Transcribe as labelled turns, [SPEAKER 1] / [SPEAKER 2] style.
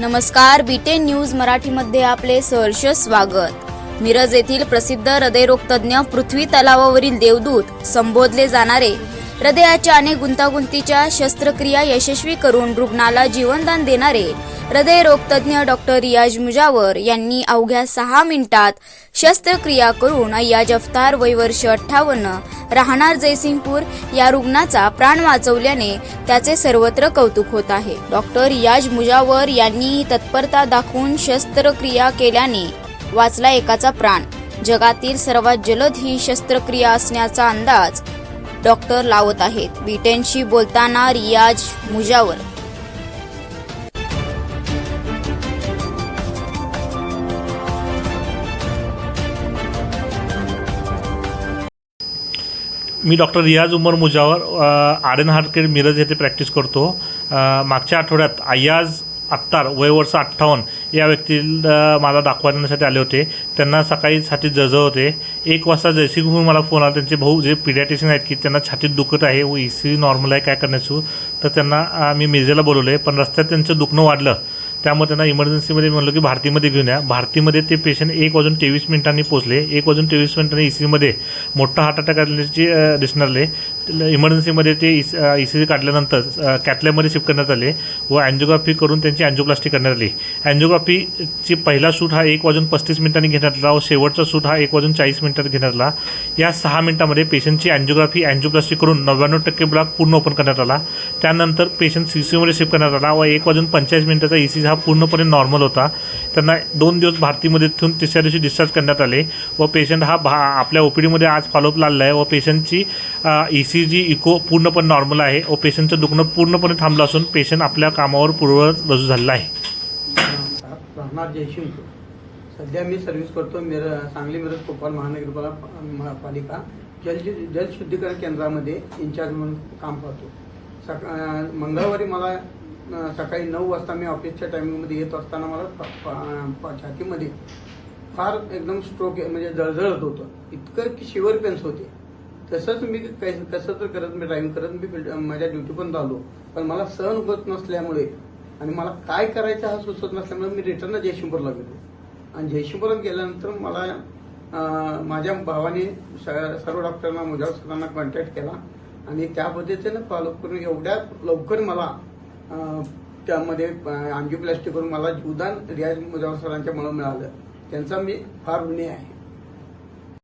[SPEAKER 1] नमस्कार beaten news मराठीमध्ये आपले सहर्ष स्वागत. मिरज येथील प्रसिद्ध हृदयरोग तज्ज्ञ पृथ्वी तलावावरील देवदूत संबोधले जाणारे हृदयाच्या अनेक गुंतागुंतीच्या शस्त्रक्रिया यशस्वी करून रुग्णाला जीवनदान देणारे हृदयरोगतज्ञ डॉक्टर रियाज मुजावर यांनी अवघ्या सहा मिनिटात शस्त्रक्रिया करून अय्याज अफ्तार वय वर्ष अठ्ठावन्न राहणार जयसिंगपूर या रुग्णाचा प्राण वाचवल्याने त्याचे सर्वत्र कौतुक होत आहे. डॉक्टर रियाज मुजावर यांनी तत्परता दाखवून शस्त्रक्रिया केल्याने वाचला एकाचा प्राण. जगातील सर्वात जलद ही शस्त्रक्रिया असण्याचा अंदाज डॉक्टर लावत आहेत. बीटेनशी बोलताना रियाज मुजावर.
[SPEAKER 2] मी डॉक्टर रियाज उमर मुजावर आर्यन हार्टकेअर मिरज येथे प्रॅक्टिस करतो. मागच्या आठवड्यात अय्याज अत्तार वय वर्ष अठ्ठावन्न या व्यक्तीला मला दाखवण्यासाठी आले होते. त्यांना सकाळी छातीत जज होते. एक वाजता जयसिंगहून मला फोन आला. त्यांचे भाऊ जे पिडॅटिशियन आहेत की त्यांना छातीत दुखत आहे व ई सी नॉर्मल आहे काय करण्याचं? तर त्यांना मी मेजेला बोलवलं आहे पण रस्त्यात त्यांचं दुखणं वाढलं. त्यामुळे त्यांना इमर्जन्सीमध्ये म्हणलं की भारतीमध्ये घेऊन या. भारतीमध्ये ते पेशंट एक वाजून तेवीस मिनिटांनी पोचले एक वाजून तेवीस मिनिटांनी ई सीमध्ये मोठा हार्ट अटॅक आल्याची अ, आले इमर्जन्सीमध्ये ते ई सी काढल्यानंतर अ, कॅथलॅबमध्ये शिफ्ट करण्यात आले व अँजिओग्राफी करून त्यांची अँजिओप्लास्टी करण्यात आली. अँजिओग्राफीची पहिला शूट हा एक वाजून पस्तीस मिनिटांनी घेण्यात आला व शेवटचा शूट हा एक वाजून चाळीस मिनिटात घेण्यात आला. या सहा मिनिटामध्ये पेशंटची अँजिओग्राफी अँजिओप्लास्टी करून नव्याण्णव टक्के ब्लॉक पूर्ण ओपन करण्यात आला. त्यानंतर पेशंट सी सी यूमध्ये शिफ्ट करण्यात आला व एक वाजून पंचेचाळीस मिनिटाचा ई सी हा पूर्णपणे नॉर्मल होता. त्यांना दोन दिवस भारतीमध्ये ठेवून तिसऱ्या दिवशी डिस्चार्ज करण्यात आले व पेशंट हा भा आपल्या ओपीडीमध्ये आज फॉलोअप लागला आहे व पेशंटची ई सी जी इको पूर्णपणे नॉर्मल आहे व पेशंटचं दुखणं पूर्णपणे थांबलं असून पेशंट आपल्या कामावर पूर्ववत रुजू झालेला आहे.
[SPEAKER 3] राहणार सध्या मी सर्व्हिस करतो मिर सांगली मिरज कोपाल महानगरपाला महापालिका. जल जलशुद्धीकरण केंद्रामध्ये इन्चार्ज म्हणून काम करतो. सका मंगळवारी मला सकाळी नऊ वाजता मी ऑफिसच्या टायमिंगमध्ये येत असताना मला छातीमध्ये फार एकदम स्ट्रोक म्हणजे जळजळत होतं. इतकं की शिवर पेन्स होते. तसंच मी काही कसं तर करत मी ड्राईव्ह करत मी माझ्या ड्युटी पण झालो पण मला सहन होत नसल्यामुळे आणि मला काय करायचं हा सुचत नसल्यामुळे मी रिटर्न जयशिंपूरला गेलो. आणि जयशिंपूरला गेल्यानंतर मला माझ्या भावाने सर्व डॉक्टरांना मुजावर सरांना कॉन्टॅक्ट केला. आणि त्या पद्धतीनं फॉलो करून एवढ्या लवकर मला त्यामध्ये अँजिओप्लास्टी करून मला जीवदान रियाज मुजावर सरांच्या मुळे मिळालं. त्यांचा मी फार ऋणी आहे.